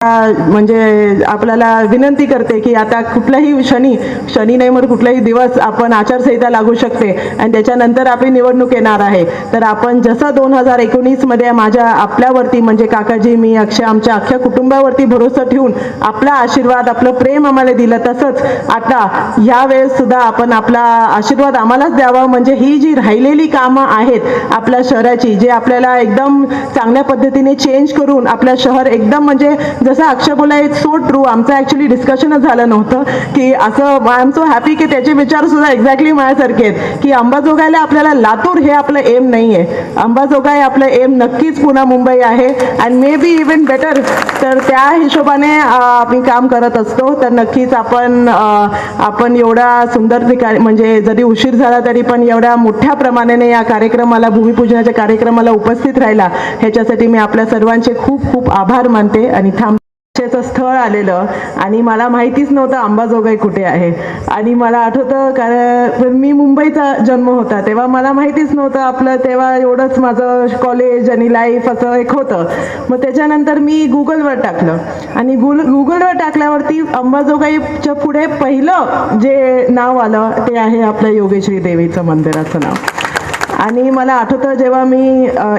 म्हणजे आपल्याला विनंती करते की आता कुठलाही शनी शनी नाही म्हणून कुठलाही दिवस आपण आचारसंहिता लागू शकते. आणि त्याच्यानंतर आपली निवडणूक येणार आहे. तर आपण जसं दोन हजार एकोणीसमध्ये माझ्या आपल्यावरती म्हणजे काकाजी मी अक्षय आमच्या अख्ख्या कुटुंबावरती भरोसा ठेवून आपला आशीर्वाद आपलं प्रेम आम्हाला दिलं तसंच आता ह्या वेळेस सुद्धा आपण आपला आशीर्वाद आम्हालाच द्यावा. म्हणजे ही जी राहिलेली कामं आहेत आपल्या शहराची जे आपल्याला एकदम चांगल्या पद्धतीने चेंज करून आपलं शहर एकदम म्हणजे जसं अक्षय बोला इट्स सो ट्रू आमचं ॲक्च्युली डिस्कशनच झालं नव्हतं की असं आय एम सो हॅपी की त्याचे विचार सुद्धा एक्झॅक्टली माझ्यासारखे आहेत. की अंबाजोगाईला आपल्याला लातूर हे आपलं एम नाही आहे अंबाजोगाई आपलं एम नक्कीच पुन्हा मुंबई आहे. And maybe even better तर त्या हिशोबाने आम्ही काम करत असतो. तर नक्कीच आपण आपण एवढा सुंदर ठिकाणी म्हणजे जरी उशीर झाला तरी पण एवढ्या मोठ्या प्रमाणाने या कार्यक्रमाला भूमिपूजनाच्या कार्यक्रमाला उपस्थित राहिला ह्याच्यासाठी मी आपल्या सर्वांचे खूप खूप आभार मानते आणि थांब चं स्थळ आलेलं. आणि मला माहितीच नव्हतं अंबाजोगाई कुठे आहे. आणि मला आठवतं कारण मी मुंबईचा जन्म होता तेव्हा मला माहितीच नव्हतं आपलं तेव्हा एवढंच माझं कॉलेज आणि लाईफ असं एक होतं. मग त्याच्यानंतर मी गुगलवर टाकलं. आणि गुल गुगलवर टाकल्यावरती अंबाजोगाईच्या पुढे पहिलं जे नाव आलं ते आहे आपलं योगेश्री देवीचं मंदिराचं नाव. आणि मला आठवतं जेव्हा मी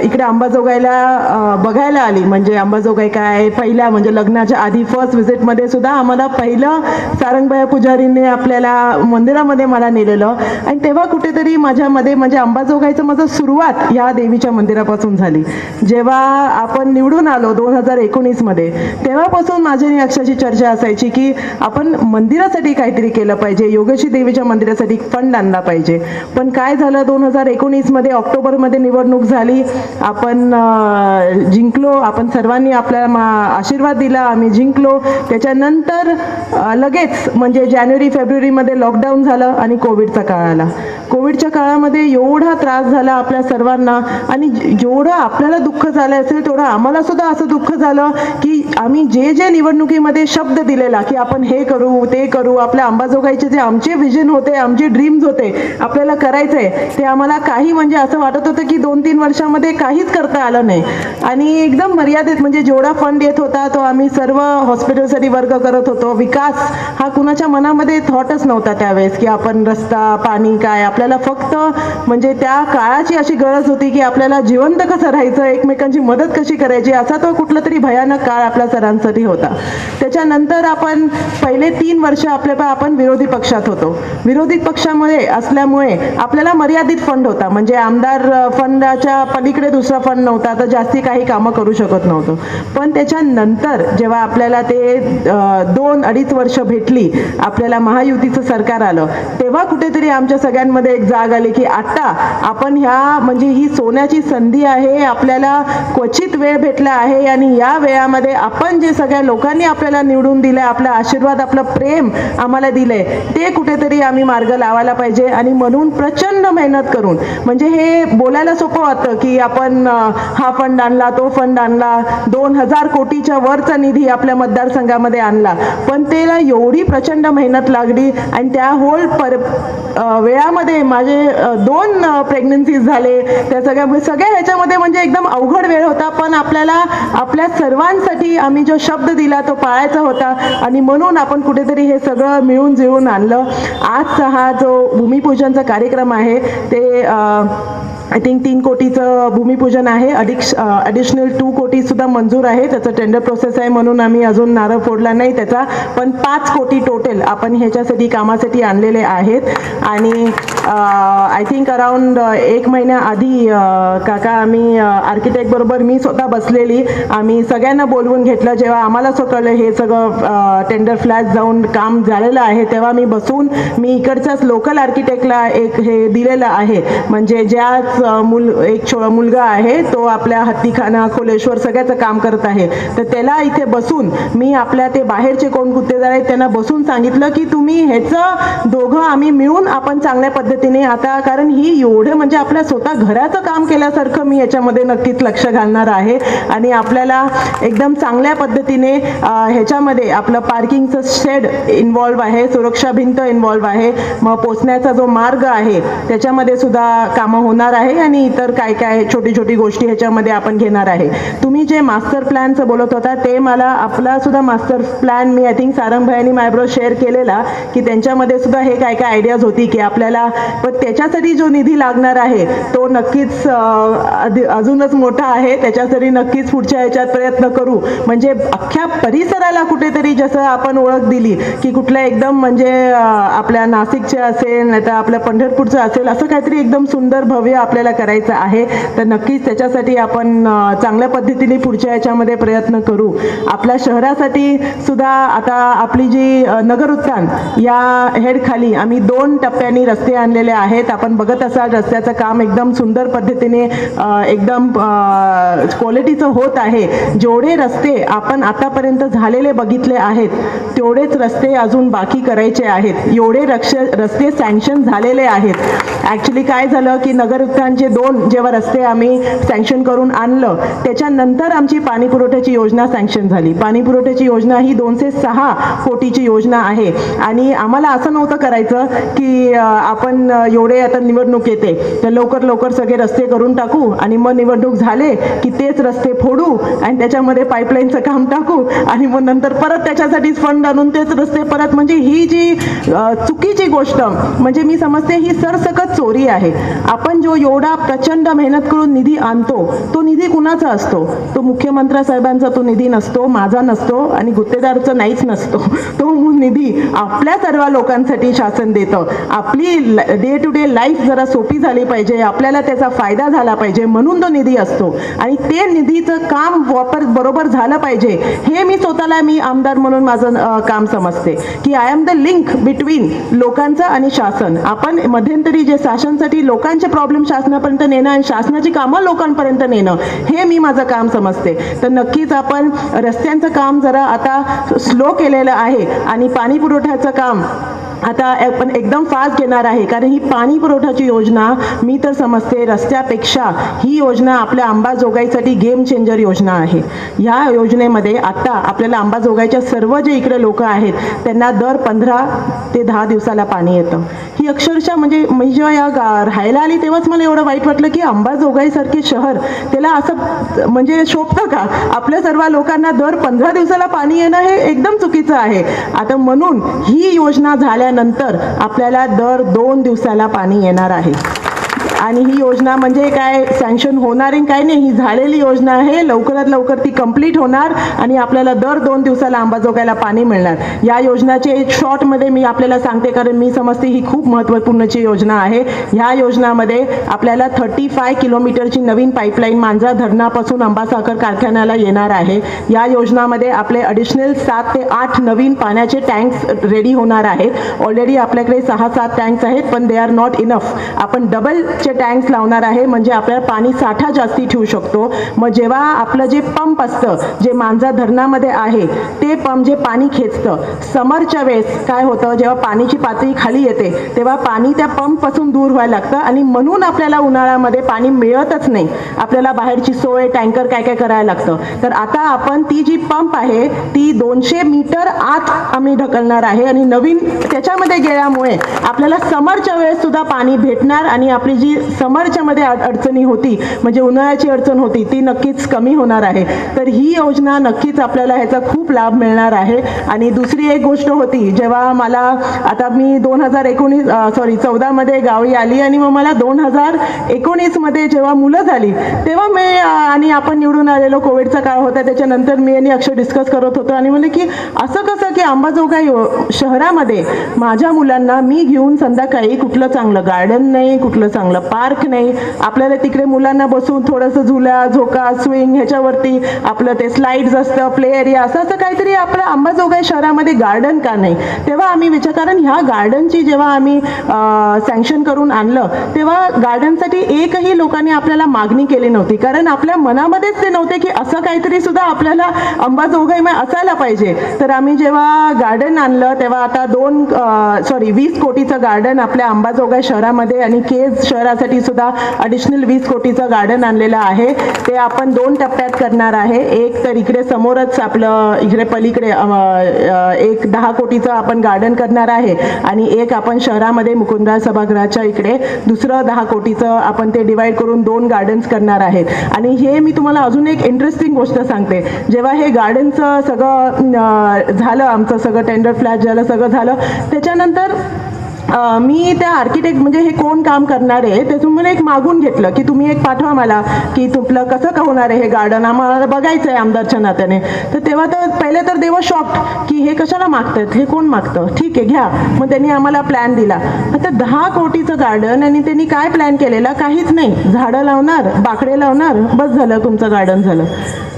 इकडे अंबाजोगाईला बघायला आली. म्हणजे अंबाजोगाई काय आहे, पहिल्या म्हणजे लग्नाच्या आधी फर्स्ट व्हिजिटमध्ये सुद्धा आम्हाला पहिलं सारंगबाया पुजारीने आपल्याला मंदिरामध्ये मला नेलेलं. आणि तेव्हा कुठेतरी माझ्यामध्ये म्हणजे अंबाजोगाईचं माझं सुरुवात या देवीच्या मंदिरापासून झाली. जेव्हा आपण निवडून आलो दोन हजार एकोणीसमध्ये तेव्हापासून माझी आणि अक्षाची चर्चा असायची की आपण मंदिरासाठी काहीतरी केलं पाहिजे योगेशी देवीच्या मंदिरासाठी फंड आणला पाहिजे. पण काय झालं दोन हजार मध्ये ऑक्टोबरमध्ये निवडणूक झाली. आपण जिंकलो. आपण सर्वांनी आपल्याला मा- आशीर्वाद दिला. आम्ही जिंकलो. त्याच्यानंतर लगेच म्हणजे जानेवारी फेब्रुवारीमध्ये लॉकडाऊन झालं आणि कोविडचा काळ आला. कोविडच्या काळामध्ये एवढा त्रास झाला आपल्या सर्वांना आणि जेवढं आपल्याला दुःख झालं असेल तेवढं आम्हाला सुद्धा असं दुःख झालं की आम्ही जे जे निवडणुकीमध्ये शब्द दिलेला की आपण हे करू ते करू आपल्या अंबाजोगाईचे जे आमचे विजन होते आमचे ड्रीम्स होते आपल्याला करायचंय ते आम्हाला काही म्हणजे असं वाटत होतं की दोन तीन वर्षामध्ये काहीच करता आलं नाही. आणि एकदम मर्यादित म्हणजे जेवढा फंड येत होता तो आम्ही सर्व हॉस्पिटलसाठी वर्ग करत होतो. विकास हा कुणाच्या मनामध्ये थॉटच नव्हता त्यावेळेस की आपण रस्ता पाणी काय आपल्याला फक्त म्हणजे त्या काळाची अशी गरज होती की आपल्याला जिवंत कसं राहायचं एकमेकांची मदत कशी करायची असा तो कुठला तरी भयानक काळ आपल्या सरांसाठी होता. त्याच्यानंतर आपण पहिले तीन वर्ष आपल्या आपण विरोधी पक्षात होतो. विरोधी पक्षामुळे असल्यामुळे आपल्याला मर्यादित फंड होता. म्हणजे आमदार फंडाच्या पलीकडे दुसरा फंड नव्हता तर जास्ती काही कामं करू शकत नव्हतो. पण त्याच्यानंतर जेव्हा आपल्याला ते दोन अडीच वर्ष भेटली आपल्याला महायुतीचं सरकार आलं तेव्हा कुठेतरी आमच्या सगळ्यांमध्ये एक जाग आली की आता आपण ह्या म्हणजे ही सोन्याची संधी आहे आपल्याला क्वचित वेळ भेटला आहे आणि या वेळामध्ये आपण जे सगळ्या लोकांनी आपल्याला निवडून दिलंय आपला आशीर्वाद आपलं प्रेम आम्हाला दिलंय ते कुठेतरी आम्ही मार्ग लावायला पाहिजे आणि म्हणून प्रचंड मेहनत करून म्हणजे हे बोलायला सोपं वाटतं की आपण हा फंड आणला तो फंड आणला दोन हजार कोटीच्या वरचा निधी आपल्या मतदारसंघामध्ये आणला पण त्याला एवढी प्रचंड मेहनत लागली आणि त्या होल पर वेळामध्ये माझे दोन प्रेग्नन्सीज झाले. त्या सगळ्या सगळ्या ह्याच्यामध्ये म्हणजे एकदम अवघड वेळ होता पण आपल्याला आपल्या सर्वांसाठी आम्ही जो शब्द दिला तो पाळायचा होता. आणि म्हणून आपण कुठेतरी हे सगळं मिळून जुळून आणलं. आजचा हा जो भूमिपूजनचा कार्यक्रम आहे ते आय थिंक तीन कोटीचं भूमिपूजन आहे. अडिक्श ॲडिशनल टू कोटी सुद्धा मंजूर आहे त्याचं टेंडर प्रोसेस आहे म्हणून आम्ही अजून नारळ फोडला नाही. त्याचा पण पाच कोटी टोटल आपण ह्याच्यासाठी कामासाठी आणलेले आहेत. आणि आय थिंक अराउंड एक महिन्याआधी काका आम्ही आर्किटेक्टबरोबर मी स्वतः बसलेली. आम्ही सगळ्यांना बोलवून घेतलं. जेव्हा आम्हाला कळलं हे सगळं टेंडर फ्लॅट जाऊन काम झालेलं आहे तेव्हा मी बसून मी इकडच्याच लोकल आर्किटेक्टला एक हे दिलेलं आहे. म्हणजे ज्या अ, मुल एक छो मुलगा आहे तो आपल्या हत्तीखाना खोलेश्वर सगळ्याचं काम करत आहे. तर त्याला इथे बसून मी आपल्या ते बाहेरचे कोण गुत्तेदार आहेत त्यांना बसून सांगितलं की तुम्ही ह्याचं दोघं आम्ही मिळून आपण चांगल्या पद्धतीने आता कारण ही एवढं म्हणजे आपल्या स्वतः घराचं काम केल्यासारखं मी याच्यामध्ये नक्कीच लक्ष घालणार आहे. आणि आपल्याला एकदम चांगल्या पद्धतीने ह्याच्यामध्ये आपलं पार्किंगचं शेड इन्व्हॉल्व आहे सुरक्षा भिंत इन्व्हॉल्व आहे. मग पोचण्याचा जो मार्ग आहे त्याच्यामध्ये सुद्धा कामं होणार आहे आहे आणि इतर काय काय छोटी छोटी गोष्टी ह्याच्यामध्ये आपण घेणार आहे. तुम्ही जे मास्टर प्लॅनचं बोलत होता ते मला आपला सुद्धा मास्टर प्लॅन मी आय थिंक सारंग मायब्रो शेअर केलेला की त्यांच्यामध्ये सुद्धा हे काय काय आयडियाज होती की आपल्याला पण त्याच्यासाठी जो निधी लागणार आहे तो नक्कीच अजूनच मोठा आहे. त्याच्यासाठी नक्कीच पुढच्या ह्याच्यात प्रयत्न करू. म्हणजे अख्ख्या परिसराला कुठेतरी जसं आपण ओळख दिली की कुठल्या एकदम म्हणजे आपल्या नाशिकचे असेल नाही तर आपल्या पंढरपूरचं असेल असं काहीतरी एकदम सुंदर भव्य आपल्याला करायचं आहे तर नक्कीच त्याच्यासाठी आपण चांगल्या पद्धतीने पुढच्या याच्यामध्ये प्रयत्न करू. आपल्या शहरासाठी सुद्धा आता आपली जी नगर उत्थान या हेडखाली आम्ही दोन टप्प्यांनी रस्ते आणलेले आहेत. आपण बघत असाल रस्त्याचं काम एकदम सुंदर पद्धतीने एकदम क्वालिटीचं होत आहे. जेवढे रस्ते आपण आतापर्यंत झालेले बघितले आहेत तेवढेच रस्ते अजून बाकी करायचे आहेत. एवढे रक्ष रस्ते सँक्शन झालेले आहेत. ॲक्च्युली काय झालं की नगर उत्थान उद्यानचे दोन जेव्हा रस्ते आम्ही सँक्शन करून आणलं त्याच्यानंतर आमची पाणी पुरवठ्याची योजना सँक्शन झाली. पाणी पुरवठ्याची योजना ही दोनशे सहा कोटीची योजना आहे. आणि आम्हाला असं नव्हतं करायचं की आपण एवढे आता निवडणूक येते तर लवकर लवकर सगळे रस्ते करून टाकू आणि मग निवडणूक झाले की तेच रस्ते फोडू आणि त्याच्यामध्ये पाईपलाईनचं काम टाकू आणि मग नंतर परत त्याच्यासाठीच फंड आणून तेच रस्ते परत म्हणजे ही जी चुकीची गोष्ट म्हणजे मी समजते ही सरसकट चोरी आहे. आपण जो एवढा प्रचंड मेहनत करून निधी आणतो तो निधी कुणाचा असतो? तो मुख्यमंत्री साहेबांचा तो निधी नसतो माझा नसतो आणि गुत्तेदारचा नाहीच नसतो. तो निधी आपल्या सर्व लोकांसाठी शासन देतं. आपली डे टू डे लाईफ जरा सोपी झाली पाहिजे आपल्याला त्याचा फायदा झाला पाहिजे म्हणून तो निधी असतो. आणि ते निधीचं काम वापर बरोबर झालं पाहिजे हे मी स्वतःला मी आमदार म्हणून माझं काम समजते. की I am the link between लोकांचं आणि शासन. आपण मध्यंतरी जे शासनसाठी लोकांचे प्रॉब्लेम शासन शासनापर्यंत नेणं आणि शासनाची कामं लोकांपर्यंत नेणं हे मी माझं काम समजते. तर नक्कीच आपण रस्त्यांचं काम जरा आता स्लो केलेलं आहे आणि पाणी पुरवठ्याचं काम आता आपण एकदम फास्ट घेणार आहे. कारण ही पाणी पुरवठ्याची योजना मी तर समजते रस्त्यापेक्षा ही योजना आपल्या अंबाजोगाईसाठी गेम चेंजर योजना आहे. ह्या योजनेमध्ये आता आपल्याला अंबाजोगाईच्या सर्व जे इकडे लोक आहेत त्यांना दर पंधरा ते दहा दिवसाला पाणी येतं. मी अक्षरशः म्हणजे मी जेव्हा या गा राहायला आली तेव्हाच मला एवढं वाईट वाटलं की अंबाजोगाईसारखे शहर त्याला असं म्हणजे शोभतं का आपल्या सर्व लोकांना दर पंधरा दिवसाला पाणी येणं हे एकदम चुकीचं आहे. आता म्हणून ही योजना झाल्यानंतर आपल्याला दर दोन दिवसाला पाणी येणार आहे. आणि ही योजना म्हणजे काय सँक्शन होणारी काय नाही ही झालेली योजना आहे. लवकरात लवकर ती कंप्लीट होणार आणि आपल्याला दर दोन दिवसाला अंबाजोगाईला पाणी मिळणार. या योजनाचे शॉर्टमध्ये मी आपल्याला सांगते कारण मी समजते ही खूप महत्त्वपूर्णची योजना आहे. ह्या योजनामध्ये आपल्याला थर्टी फाय किलोमीटरची नवीन पाईपलाईन मांजरा धरणापासून अंबासाखर कारखान्याला येणार आहे. या योजनामध्ये आपले अडिशनल सात ते आठ नवीन पाण्याचे टँक्स रेडी होणार आहेत. ऑलरेडी आपल्याकडे सहा सात टँक्स आहेत पण दे आर नॉट इनफ आपण पाण्याचे टँक्स लावणार आहे. म्हणजे आपल्याला पाणी साठा जास्ती ठेवू शकतो. मग जेव्हा आपलं जे पंप असतं जे मांजा धरणामध्ये आहे ते पंप जे पाणी खेचतं. समरच्या वेळेस काय होतं जेव्हा पाण्याची पातळी खाली येते तेव्हा पाणी त्या पंपपासून दूर व्हायला लागतं आणि म्हणून आपल्याला उन्हाळ्यामध्ये पाणी मिळतच नाही. आपल्याला बाहेरची सोय टँकर काय काय करायला लागतं. तर आता आपण ती जी पंप आहे ती दोनशे मीटर आत आम्ही ढकलणार आहे आणि नवीन त्याच्यामध्ये गेल्यामुळे आपल्याला समरच्या वेळेस सुद्धा पाणी भेटणार आणि आपली जी समरच्यामध्ये अडचणी होती म्हणजे उन्हाळ्याची अडचण होती ती नक्कीच कमी होणार आहे. तर ही योजना नक्कीच आपल्याला ह्याचा खूप लाभ मिळणार आहे. आणि दुसरी एक गोष्ट होती जेव्हा मला आता मी दोन हजार एकोणीस सॉरी चौदामध्ये गावी आली आणि मग मला दोन हजार एकोणीसमध्ये जेव्हा मुलं झाली तेव्हा मी आणि आपण निवडून आलेलो कोविडचा काळ होता त्याच्यानंतर मी आणि अक्षर डिस्कस करत होतो आणि म्हणले की असं कसं की अंबाजोगाई यो- शहरामध्ये माझ्या मुलांना मी घेऊन संध्याकाळी कुठलं चांगलं गार्डन नाही कुठलं चांगलं पार्क नाही. आपल्याला तिकडे मुलांना बसून थोडंसं झुला झोका स्विंग ह्याच्यावरती आपलं ते स्लाइड्स असतं प्ले एरिया असं असं काहीतरी आपलं अंबाजोगाई शहरामध्ये गार्डन का नाही? तेव्हा आम्ही विचार कारण ह्या गार्डनची जेव्हा आम्ही सँक्शन करून आणलं तेव्हा गार्डनसाठी एकही लोकांनी आपल्याला मागणी केली नव्हती. कारण आपल्या मनामध्येच ते नव्हते की असं काहीतरी सुद्धा आपल्याला अंबाजोगाईमध्ये असायला पाहिजे. तर आम्ही जेव्हा गार्डन आणलं तेव्हा आता दोन सॉरी वीस कोटीचं गार्डन आपल्या अंबाजोगाई शहरामध्ये आणि केज शहरात शहरासाठी सुद्धा अडिशनल वीस कोटीचं गार्डन आणलेलं आहे. ते आपण दोन टप्प्यात करणार आहे. एक तर इकडे समोरच आपलं इकडे पलीकडे एक दहा कोटीचं आपण गार्डन करणार आहे. आणि एक आपण शहरामध्ये मुकुंदा सभागृहाच्या इकडे दुसरं दहा कोटीचं आपण ते डिवाईड करून दोन गार्डन्स करणार आहेत आणि हे मी तुम्हाला अजून एक इंटरेस्टिंग गोष्ट सांगते. जेव्हा हे गार्डनचं सगळं झालं आमचं सगळं टेंडर फ्लॅट झालं सगळं झालं त्याच्यानंतर मी त्या आर्किटेक्ट म्हणजे हे कोण काम करणार आहे ते तुम्हाला एक मागून घेतलं की तुम्ही एक पाठवा मला की तुपलं कसं का होणार आहे हे गार्डन आम्हाला बघायचं आहे आमदारच्या नात्याने. तर तेव्हा तर पहिले तर देवा शॉक्ट की हे कशाला मागतात हे कोण मागतं? ठीक आहे घ्या. मग त्यांनी आम्हाला प्लॅन दिला. आता दहा कोटीचं गार्डन आणि त्यांनी काय प्लॅन केलेला? काहीच नाही. झाडं लावणार बाकडे लावणार बस झालं तुमचं गार्डन झालं.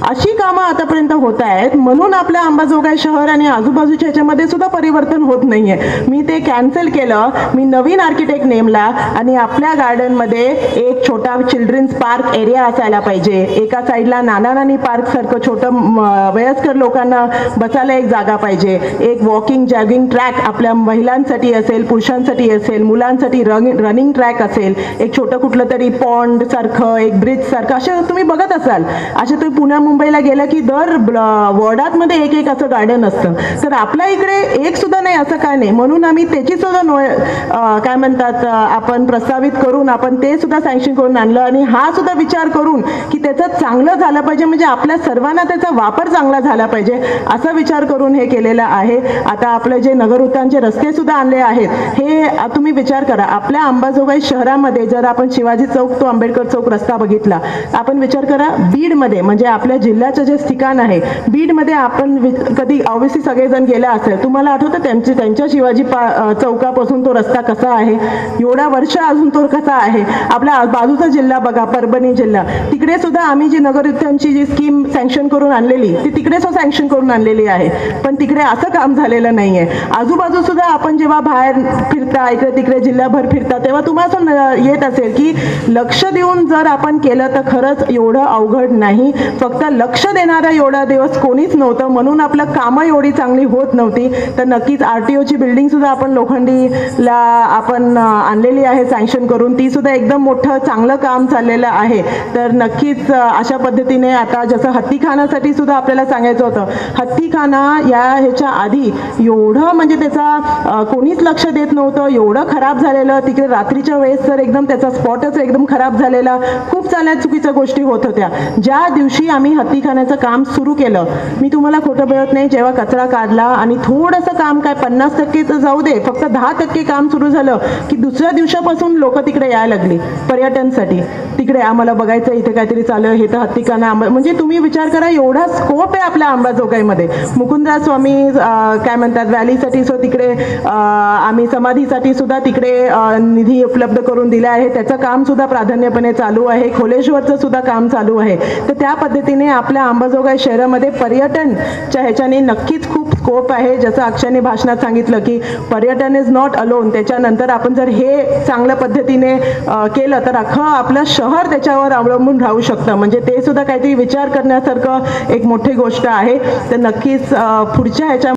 अशी कामं आतापर्यंत होत आहेत. म्हणून आपल्या अंबाजोगाई शहर आणि आजूबाजूच्या ह्याच्यामध्ये सुद्धा परिवर्तन होत नाहीये. मी ते कॅन्सल केलं. मी नवीन आर्किटेक्ट नेमला आणि आपल्या गार्डनमध्ये एक छोटा चिल्ड्रन्स पार्क एरिया असायला पाहिजे. एका साईडला नाना नानी पार्क सारखं छोटं वयस्कर लोकांना बसायला एक जागा पाहिजे. एक वॉकिंग जॉगिंग ट्रॅक आपल्या महिलांसाठी असेल पुरुषांसाठी असेल मुलांसाठी रनिंग रनिंग ट्रॅक असेल. एक छोटं कुठलं तरी पॉन्ड सारखं एक ब्रिज सारखं. असे तुम्ही बघत असाल. असे तुम्ही पुण्या मुंबईला गेलं की दर वॉर्डातमध्ये एक एक असं गार्डन असतं. तर आपल्या इकडे एक सुद्धा नाही असं काय नाही. म्हणून आम्ही त्याची सुद्धा काय म्हणतात आपण प्रस्तावित करून आपण ते सुद्धा सँक्शन करून आणलं आणि हा सुद्धा विचार करून की त्याचं चांगलं झालं पाहिजे म्हणजे आपल्या सर्वांना त्याचा वापर चांगला झाला पाहिजे असा विचार करून हे केलेलं आहे. आता आपले जे नगर रस्ते सुद्धा आणले आहेत हे तुम्ही विचार करा. आपल्या अंबाजोगाई शहरामध्ये जर आपण शिवाजी चौक तो आंबेडकर चौक रस्ता बघितला आपण विचार करा बीडमध्ये म्हणजे आपल्या जिल्ह्याचं जे ठिकाण आहे बीडमध्ये आपण कधी ऑब्विसली सगळेजण गेले असेल तुम्हाला आठवतं त्यांची त्यांच्या शिवाजी पा अजून तो रस्ता कसा आहे? एवढा वर्ष अजून तो कसा आहे? आपल्या बाजूचा जिल्हा बघा परभणी जिल्हा. तिकडे सुद्धा आम्ही जी नगर जी स्कीम सँक्शन करून आणलेली ती तिकडे सुद्धा सँक्शन करून आणलेली आहे. पण तिकडे असं काम झालेलं नाहीये. आजूबाजू सुद्धा आपण जेव्हा बाहेर फिरता इकडे तिकडे जिल्हाभर फिरता तेव्हा तुम्हाला असं येत असेल की लक्ष देऊन जर आपण केलं तर खरंच एवढं अवघड नाही. फक्त लक्ष देणारा एवढा दिवस कोणीच नव्हतं. म्हणून आपलं कामं एवढी चांगली होत नव्हती. तर नक्कीच आर टी ओची बिल्डिंग सुद्धा आपण ला आपण आणलेली आहे सँक्शन करून. ती सुद्धा एकदम मोठं चांगलं काम चाललेलं आहे. तर नक्कीच अशा पद्धतीने आता जसं हत्तीखानासाठी सुद्धा आपल्याला सांगायचं होतं हत्तीखाना या ह्याच्या आधी एवढं म्हणजे त्याचा कोणीच लक्ष देत नव्हतं. एवढं खराब झालेलं. तिकडे रात्रीच्या वेळेस तर एकदम त्याचा स्पॉटच एकदम खराब झालेला. खूप चांगल्या चुकीच्या गोष्टी होत होत्या. ज्या दिवशी आम्ही हत्तीखान्याचं काम सुरू केलं मी तुम्हाला खोटं बळत नाही. जेव्हा कचरा काढला आणि थोडंसं काम काय पन्नास टक्के जाऊ दे फक्त दहा टक्के काम सुरू झालं की दुसऱ्या दिवसापासून लोक तिकडे यायला लागली पर्यटनसाठी. तिकडे आम्हाला बघायचं इथे काहीतरी चालू आहे हे तर हत्तीखाना आंबा म्हणजे तुम्ही विचार करा एवढा स्कोप आहे आपल्या अंबाजोगाईमध्ये मुकुंदरा स्वामी काय म्हणतात व्हॅलीसाठी सो तिकडे आम्ही समाधीसाठी सुद्धा तिकडे निधी उपलब्ध करून दिला आहे. त्याचं काम सुद्धा प्राधान्यपणे चालू आहे. खोलेश्वरचं सुद्धा काम चालू आहे. तर त्या पद्धतीने आपल्या अंबाजोगाई शहरामध्ये पर्यटनच्या ह्याच्याने नक्कीच खूप स्कोप आहे. जसं अक्षयने भाषणात सांगितलं की पर्यटन इज नॉट अलोन त्याच्यानंतर आपण जर हे चांगल्या पद्धतीने केलं तर अख्खं आपलं शहर त्याच्यावर अवलंबून राहू शकतं. म्हणजे ते सुद्धा काहीतरी विचार करण्यासारखं एक मोठी गोष्ट आहे. तर नक्कीच पुढच्या ह्याच्या